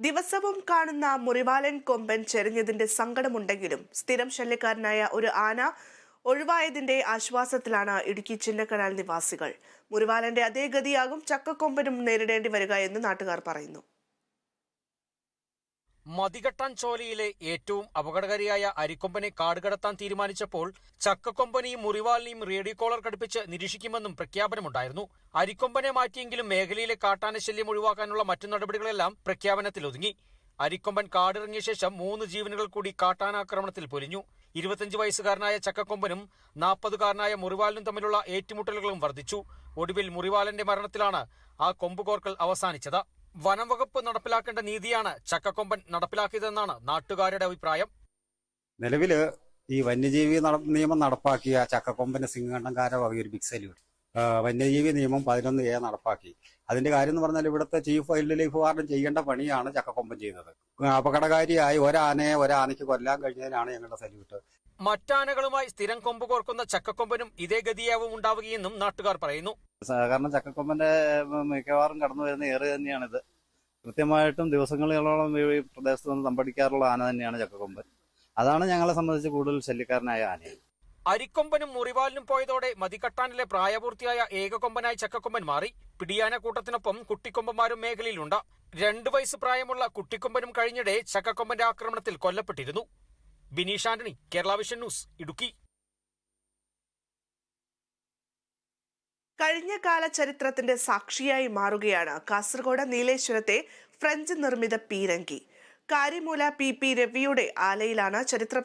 ദിവസവും കാണുന്ന മുറിവാലൻ കൊമ്പൻ ചെരിഞ്ഞതിന്റെ സങ്കടമുണ്ടെങ്കിലും സ്ഥിരം ശല്യക്കാരനായ ഒരു ആന ഒഴിവായതിന്റെ ആശ്വാസത്തിലാണ് ഇടുക്കി ചിന്നക്കനാൽ നിവാസികൾ. മുറിവാലന്റെ അതേ ഗതിയാകും ചക്കക്കൊമ്പനും നേരിടേണ്ടി വരിക എന്ന് നാട്ടുകാർ പറയുന്നു. മതികെട്ടാൻ ചോലയിലെ ഏറ്റവും അപകടകാരിയായ അരിക്കൊമ്പനെ കാടുകടത്താൻ തീരുമാനിച്ചപ്പോൾ ചക്കക്കൊമ്പനെയും മുറിവാലിനെയും റേഡിയോ കോളർ ഘടിപ്പിച്ച് നിരീക്ഷിക്കുമെന്നും പ്രഖ്യാപനമുണ്ടായിരുന്നു. അരിക്കൊമ്പനെ മാറ്റിയെങ്കിലും മേഖലയിലെ കാട്ടാന ശല്യം ഒഴിവാക്കാനുള്ള മറ്റു നടപടികളെല്ലാം പ്രഖ്യാപനത്തിൽ ഒതുങ്ങി. അരിക്കൊമ്പൻ കാടിറങ്ങിയ ശേഷം മൂന്ന് ജീവനുകൾ കൂടി കാട്ടാനാക്രമണത്തിൽ പൊലിഞ്ഞു. ഇരുപത്തിയഞ്ച് വയസ്സുകാരനായ ചക്കക്കൊമ്പനും നാൽപ്പതുകാരനായ മുറിവാലിനും തമ്മിലുള്ള ഏറ്റുമുട്ടലുകളും വർദ്ധിച്ചു. ഒടുവിൽ മുറിവാലന്റെ മരണത്തിലാണ് ആ കൊമ്പുകോർക്കൽ അവസാനിച്ചത്. വനം വകുപ്പ് നടപ്പിലാക്കേണ്ട നീതിയാണ് ചക്കക്കൊമ്പൻ നടപ്പിലാക്കിയതെന്നാണ് നാട്ടുകാരുടെ അഭിപ്രായം. നിലവിൽ ഈ വന്യജീവി നിയമം നടപ്പാക്കിയ ചക്കക്കൊമ്പന് സിംഗണ്ണൻകാര വകയൊരു ബിഗ് സല്യൂട്ട് വന്യജീവി നിയമം പതിനൊന്ന് എ നടപ്പാക്കി. അതിന്റെ കാര്യം എന്ന് പറഞ്ഞാൽ ഇവിടുത്തെ ചീഫ് വൈൽഡ് ലൈഫ് വാർഡൻ ചെയ്യേണ്ട പണിയാണ് ചക്കക്കൊമ്പൻ ചെയ്യുന്നത്. അപകടകാരിയായി ഒരാനയെ ഒരാനയ്ക്ക് കൊല്ലാൻ കഴിഞ്ഞതിനാണ് ഞങ്ങളുടെ സല്യൂട്ട്. മറ്റാനകളുമായി സ്ഥിരം കൊമ്പ് കോർക്കുന്ന ചക്കക്കൊമ്പനും ഇതേ ഗതിയാവും ഉണ്ടാവുകയെന്നും നാട്ടുകാർ പറയുന്നു. സഹകരണ ചക്കക്കൊമ്പന്റെ മിക്കവാറും കടന്നു വരുന്ന ഏറ് തന്നെയാണിത്. കൃത്യമായിട്ടും ദിവസങ്ങളോളം ഈ പ്രദേശത്ത് നിന്ന് തമ്പടിക്കാറുള്ള ആന തന്നെയാണ് ചക്കക്കൊമ്പൻ. അതാണ് ഞങ്ങളെ സംബന്ധിച്ച് കൂടുതൽ ശല്യക്കാരനായ ആന അരിക്കൊമ്പനും മുറിവാലിനും പോയതോടെ മതികട്ടാനിലെ പ്രായപൂർത്തിയായ ഏകകൊമ്പനായി ചക്കക്കൊമ്പൻ മാറി. പിടിയാന കൂട്ടത്തിനൊപ്പം കുട്ടിക്കൊമ്പന്മാരും മേഖലയിലുണ്ട്. രണ്ടു വയസ്സ് പ്രായമുള്ള കുട്ടിക്കൊമ്പനും കഴിഞ്ഞിടെ ചക്കക്കൊമ്പന്റെ ആക്രമണത്തിൽ കൊല്ലപ്പെട്ടിരുന്നു. Bineesh Antony Kerala vision news Idukki. കഴിഞ്ഞ കാല ചരിത്രത്തിന്റെ സാക്ഷിയായി മാറുകയാണ് കാസർഗോഡ് നീലേശ്വരത്തെ ഫ്രഞ്ച് നിർമ്മിത പീരങ്കി. കാരിമൂല പി പി രവിയുടെ ആലയിലാണ് ചരിത്ര